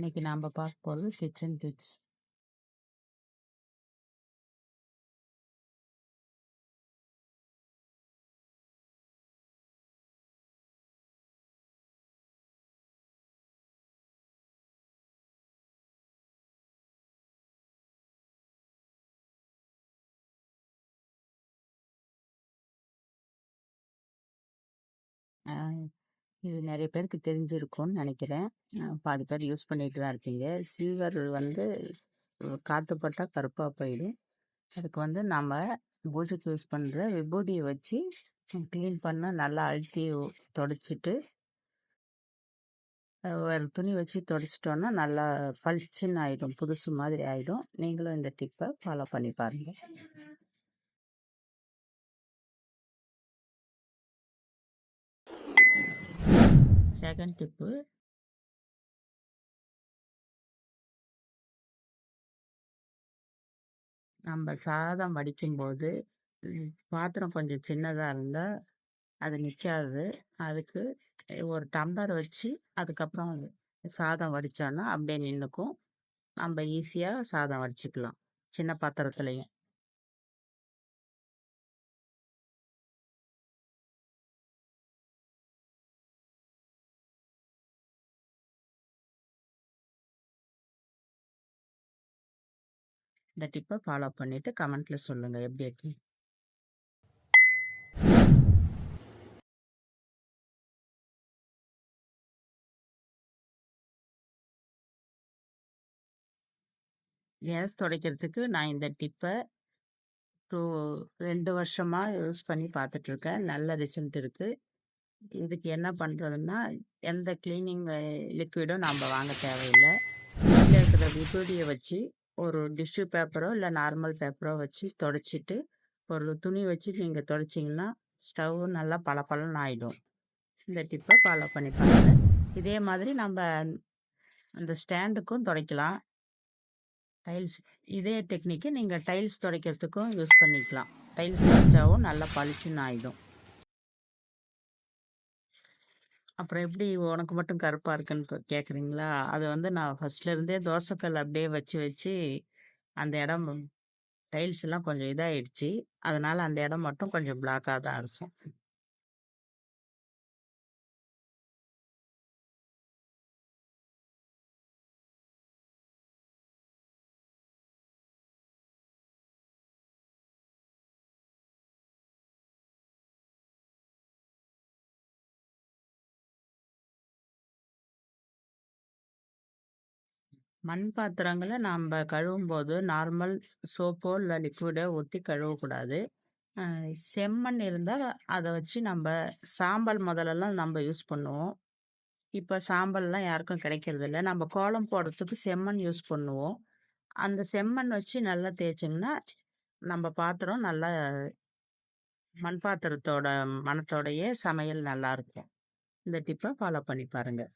இன்னைக்கு நாம் பார்க்க போகிறது கிச்சன் டிப்ஸ் இது நிறைய பேருக்கு தெரிஞ்சிருக்கும்னு நினைக்கிறேன். பாதி பேர் யூஸ் பண்ணிட்டு தான் இருக்கீங்க. சில்வர் வந்து காற்றுப்பட்டா கருப்பாக போயிடும். அதுக்கு வந்து நம்ம பூஜைக்கு யூஸ் பண்ணுற விபூதியை வச்சு க்ளீன் பண்ண நல்லா அழுத்தி தொடச்சிட்டு ஒரு துணி வச்சு தொடச்சிட்டோன்னா நல்லா பளிச்சுன்னு ஆகிடும் புதுசு மாதிரி ஆகிடும் நீங்களும் இந்த டிப்பை ஃபாலோ பண்ணி பாருங்கள் செகண்ட் டிப்பு நம்ம சாதம் வடிக்கும்போது பாத்திரம் கொஞ்சம் சின்னதாக இருந்தால் அது நிற்காது அதுக்கு ஒரு டம்ளர் வச்சு அதுக்கப்புறம் சாதம் வடித்தோன்னா அப்படியே நின்றுக்கும் நம்ம ஈஸியாக சாதம் வடிச்சுக்கலாம். சின்ன பாத்திரத்துலையும். இந்த டிப்பை ஃபாலோ பண்ணிவிட்டு கமெண்ட்டில் சொல்லுங்கள் எப்படி இருக்கு? கேஸ் துடைக்கிறதுக்கு நான் இந்த டிப்பை டூ ரெண்டு வருஷமாக யூஸ் பண்ணி பார்த்துட்ருக்கேன் நல்ல ரிசல்ட் இருக்குது இதுக்கு என்ன பண்ணுறதுன்னா எந்த கிளீனிங் லிக்விடும் நாம் வாங்க தேவையில்லை. இருக்கிற லிக்விடியை வச்சு ஒரு டிஷ்யூ பேப்பரோ இல்லை நார்மல் பேப்பரோ வச்சு தொடச்சிட்டு ஒரு துணி வச்சு நீங்கள் தொடச்சிங்கன்னா ஸ்டவ் நல்லா பளபளன்னு ஆகிடும் இந்த டிப்பை ஃபாலோ பண்ணி பாருங்கள் இதே மாதிரி நம்ம அந்த ஸ்டாண்டுக்கும் துடைக்கலாம். டைல்ஸ் இதே டெக்னிக்கு நீங்கள் டைல்ஸ் துடைக்கிறதுக்கும் யூஸ் பண்ணிக்கலாம். டைல்ஸ் துடைச்சாவும் நல்லா பளிச்சுன்னு ஆகிடும் அப்புறம் எப்படி உனக்கு மட்டும் கருப்பாக இருக்குன்னு கேட்குறீங்களா அது வந்து நான் ஃபர்ஸ்ட்லேருந்தே தோசைக்கல் அப்படியே வச்சு வச்சு அந்த இடம் டைல்ஸ் எல்லாம் கொஞ்சம் இதாகிடுச்சு அதனால் அந்த இடம் மட்டும் கொஞ்சம் பிளாக்காக தான் இருக்கும். மண் பாத்திரங்களை நாம் கழுவும் போது நார்மல் சோப்போ இல்லை லிக்விடோ ஊற்றி கழுவக்கூடாது. செம்மண் இருந்தால் அதை வச்சு நம்ம சாம்பல் முதலெல்லாம் நம்ம யூஸ் பண்ணுவோம். இப்போ சாம்பல்லாம் யாருக்கும் கிடைக்கிறது இல்லை நம்ம கோலம் போடுறதுக்கு செம்மண் யூஸ் பண்ணுவோம். அந்த செம்மண் வச்சு நல்லா தேய்ச்சிங்கன்னா நம்ம பாத்திரம் நல்லா மண் பாத்திரத்தோட மனத்தோடையே சமையல் நல்லா இருக்கும். இந்த டிப்பை ஃபாலோ பண்ணி பாருங்கள்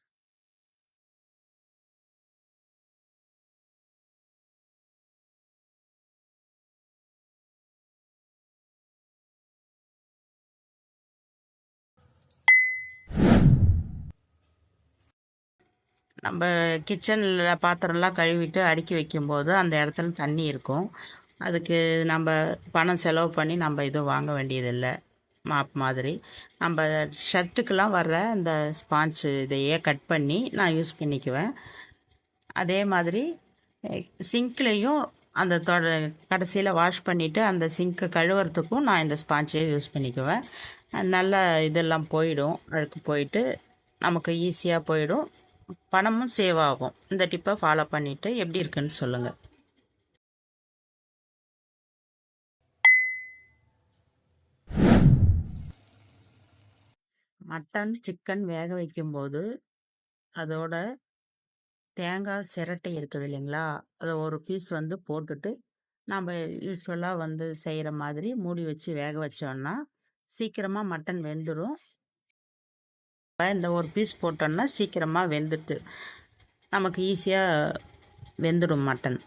நம்ம கிச்சனில் பாத்திரம்லாம் கழுவிட்டு அடுக்கி வைக்கும்போது அந்த இடத்துல தண்ணி இருக்கும். அதுக்கு நம்ம பணம் செலவு பண்ணி நம்ம எதுவும் வாங்க வேண்டியதில்லை. மாப் மாதிரி. நம்ம ஷர்ட்டுக்கெலாம் வர்ற இந்த ஸ்பாஞ்ச் இதையே கட் பண்ணி நான் யூஸ் பண்ணிக்குவேன். அதே மாதிரி சிங்க்லேயும் அந்த தொட கடைசியில் வாஷ் பண்ணிவிட்டு அந்த சிங்க்கை கழுவுறதுக்கும் நான் இந்த ஸ்பாஞ்சையே யூஸ் பண்ணிக்குவேன். நல்ல இதெல்லாம் போயிடும். அழுக்கு போயிட்டு நமக்கு ஈஸியாக போயிடும். பணமும் சேவ் ஆகும். இந்த டிப்பை ஃபாலோ பண்ணிவிட்டு எப்படி இருக்குன்னு சொல்லுங்கள் மட்டன் சிக்கன் வேக வைக்கும்போது அதோட தேங்காய் சிரட்டை இருக்குது இல்லைங்களா? அதை ஒரு பீஸ் வந்து போட்டுட்டு நம்ம யூஸ்வலாக வந்து செய்கிற மாதிரி மூடி வச்சு வேக வச்சோன்னா சீக்கிரமாக மட்டன் வெந்துடும் இந்த ஒரு பீஸ் போட்டோன்னா சீக்கிரமாக வெந்துட்டு நமக்கு ஈஸியாக வெந்துடும் மட்டன்